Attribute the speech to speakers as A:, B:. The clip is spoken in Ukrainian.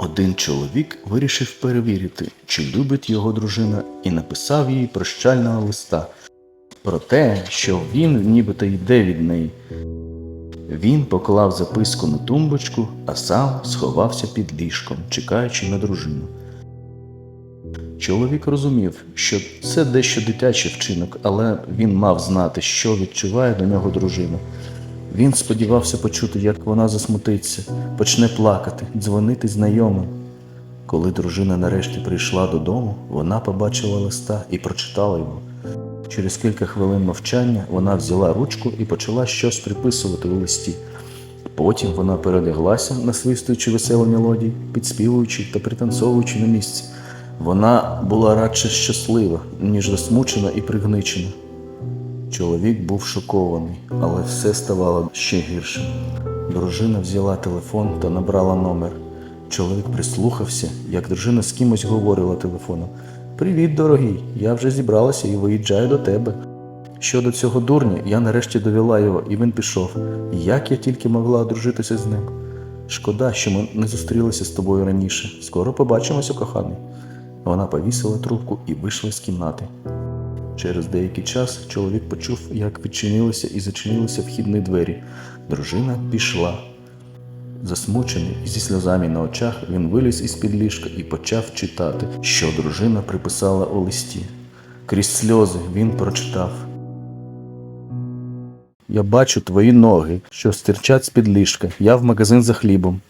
A: Один чоловік вирішив перевірити, чи любить його дружина, і написав їй прощального листа про те, що він нібито йде від неї. Він поклав записку на тумбочку, а сам сховався під ліжком, чекаючи на дружину. Чоловік розумів, що це дещо дитячий вчинок, але він мав знати, що відчуває до нього дружина. Він сподівався почути, як вона засмутиться, почне плакати, дзвонити знайомим. Коли дружина нарешті прийшла додому, вона побачила листа і прочитала його. Через кілька хвилин мовчання вона взяла ручку і почала щось приписувати у листі. Потім вона переляглася, насвистуючи веселу мелодію, підспівуючи та пританцовуючи на місці. Вона була радше щаслива, ніж засмучена і пригничена. Чоловік був шокований, але все ставало ще гіршим. Дружина взяла телефон та набрала номер. Чоловік прислухався, як дружина з кимось говорила телефоном. Привіт, дорогий, я вже зібралася і виїжджаю до тебе. Щодо цього дурня, я нарешті довела його, і він пішов. Як я тільки могла одружитися з ним? Шкода, що ми не зустрілися з тобою раніше. Скоро побачимося, коханий. Вона повісила трубку і вийшла з кімнати. Через деякий час чоловік почув, як відчинилися і зачинилися вхідні двері. Дружина пішла. Засмучений і зі сльозами на очах, він виліз із під ліжка і почав читати, що дружина приписала у листі. Крізь сльози він прочитав. Я бачу твої ноги, що стирчать з під ліжка. Я в магазин за хлібом.